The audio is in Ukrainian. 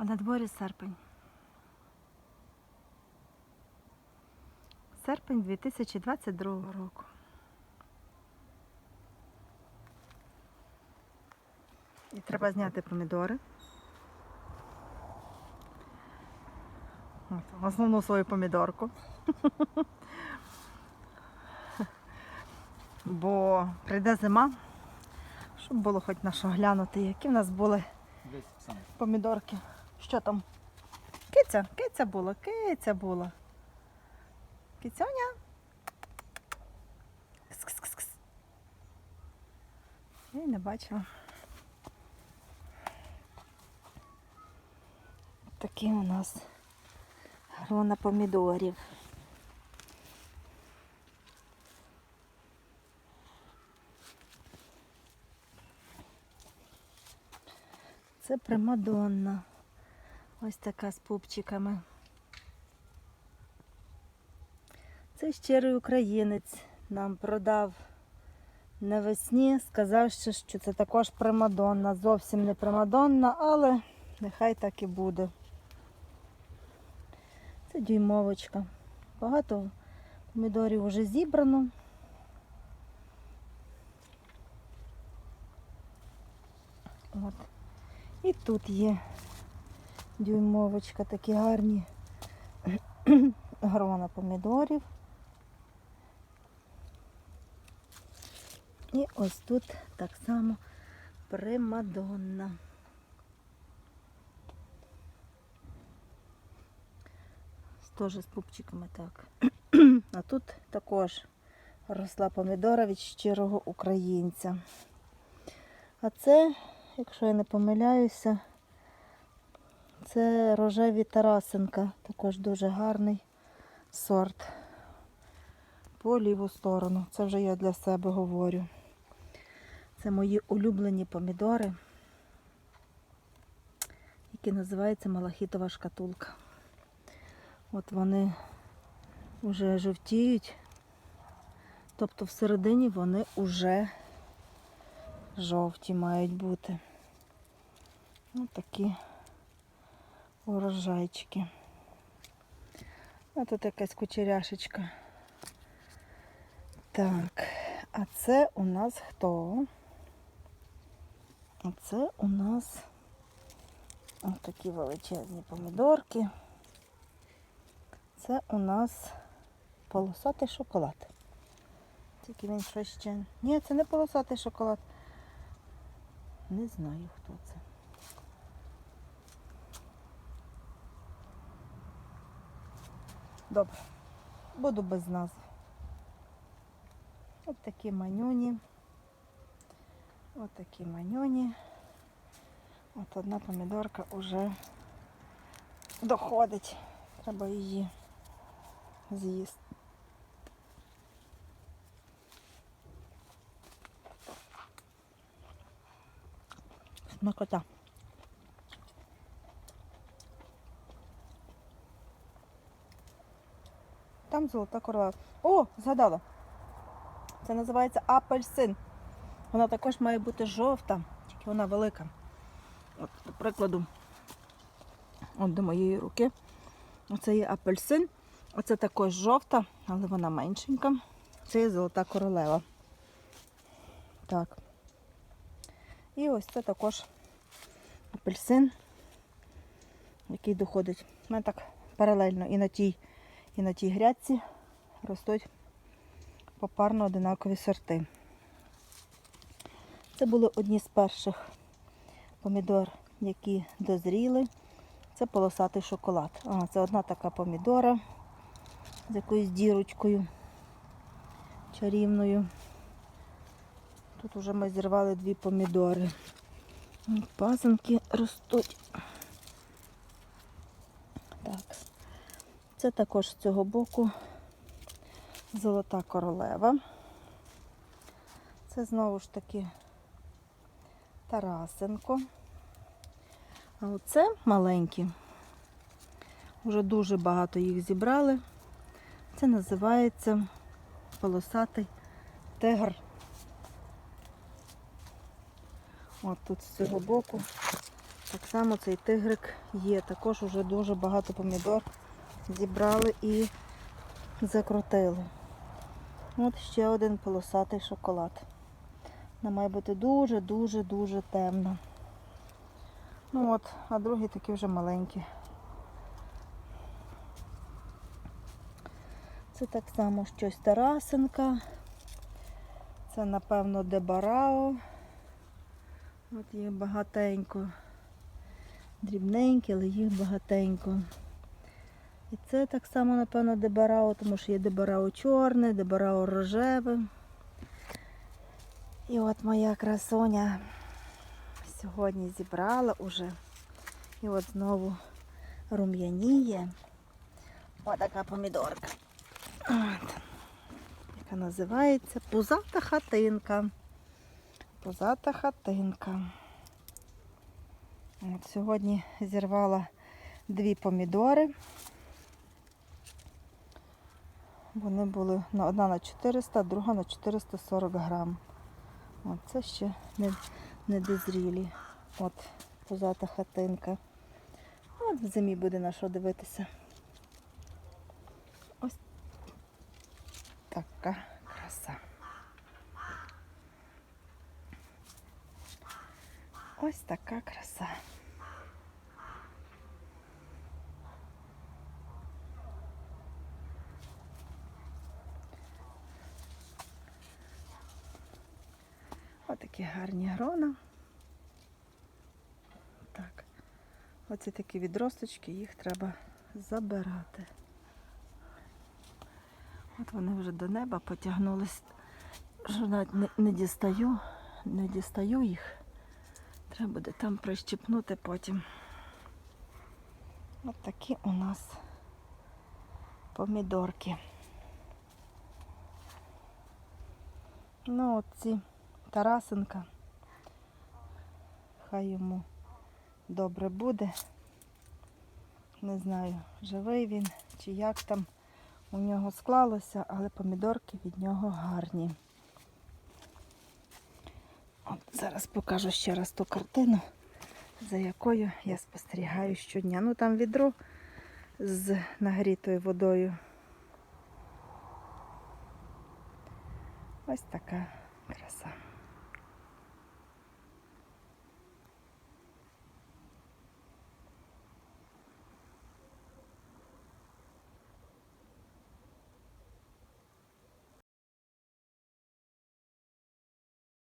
А на дворі серпень. Серпень 2022 року. І треба зняти помідори. От, основну свою помідорку. Бо прийде зима, щоб було хоч на що глянути, які в нас були помідорки. Що там? Киця, киця була, киця була. Кицяня. Кс-кс-кс-кс. Я її не бачила. Такі у нас грона помідорів. Це примадонна. Ось така з пупчиками. Це щирий українець нам продав навесні, сказав, ще, що це також примадонна. Зовсім не примадонна, але нехай так і буде. Це дюймовочка. Багато помідорів вже зібрано. От. І тут є дюймовочка, такі гарні грона помідорів. І ось тут так само примадонна. Теж з пупчиками так. А тут також росла помідора від щирого українця. А це, якщо я не помиляюся, це рожеві Тарасенка, також дуже гарний сорт. По ліву сторону. Це вже я для себе говорю. Це мої улюблені помідори, які називаються малахітова шкатулка. От вони вже жовтіють, тобто всередині вони вже жовті мають бути. Ось такі урожайчики. Тут якась кучеряшечка. Так, а це у нас хто? А це у нас ось такі величезні помідорки. Це у нас полосатий шоколад. Тільки він щось ще. Ні, це не полосатий шоколад. Не знаю, хто це. Добре, буду без назв. Ось такі манюні. Ось такі манюні. От одна помідорка вже доходить. Треба її з'їсти. Смакота. Там золота королева. О, згадала. Це називається апельсин. Вона також має бути жовта, тільки вона велика. От, до прикладу, от до моєї руки. Оце є апельсин. Оце також жовта, але вона меншенька. Це є золота королева. Так. І ось це також апельсин, який доходить. У так паралельно і на тій, і на тій грядці ростуть попарно одинакові сорти. Це були одні з перших помідор, які дозріли. Це полосатий шоколад. А, це одна така помідора з якоюсь дірочкою чарівною. Тут вже ми зірвали дві помідори. От Пасенки ростуть. Так. Це також з цього боку золота королева. Це знову ж таки Тарасенко. А оце маленькі. Вже дуже багато їх зібрали. Це називається полосатий тигр. От тут з цього боку Так само цей тигрик є. Також уже дуже багато помідор зібрали і закрутили. От ще один полосатий шоколад. Вона має бути дуже-дуже-дуже темна. Ну от, а другі такі вже маленькі. Це так само щось Тарасенка. Це, напевно, Дебарао. От їх багатенько. Дрібненькі, але їх багатенько. І це так само, напевно, Дебарао, тому що є Дебарао чорне, Дебарао рожеве. І от моя красоня сьогодні зібрала уже. І от знову рум'яніє. Отака помідорка. От. Яка називається пузата хатинка. Пузата хатинка. От сьогодні зірвала дві помідори. Вони були на- одна на 400, друга на 440 грам. От це ще не, не дозрілі. От пузата хатинка. От в зимі буде на що дивитися. Ось така краса. Ось така краса. Отакі гарні грона. Так. Оці такі відросточки, їх треба забирати. От вони вже до неба потягнулись. Що навіть не, не дістаю, не дістаю їх. Треба буде там прищепнути потім. От такі у нас помідорки. Ну, от ці Тарасенка. Хай йому добре буде. Не знаю, живий він чи як там у нього склалося, але помідорки від нього гарні. От зараз покажу ще раз ту картину, за якою я спостерігаю щодня. Ну там відро з нагрітою водою. Ось така краса.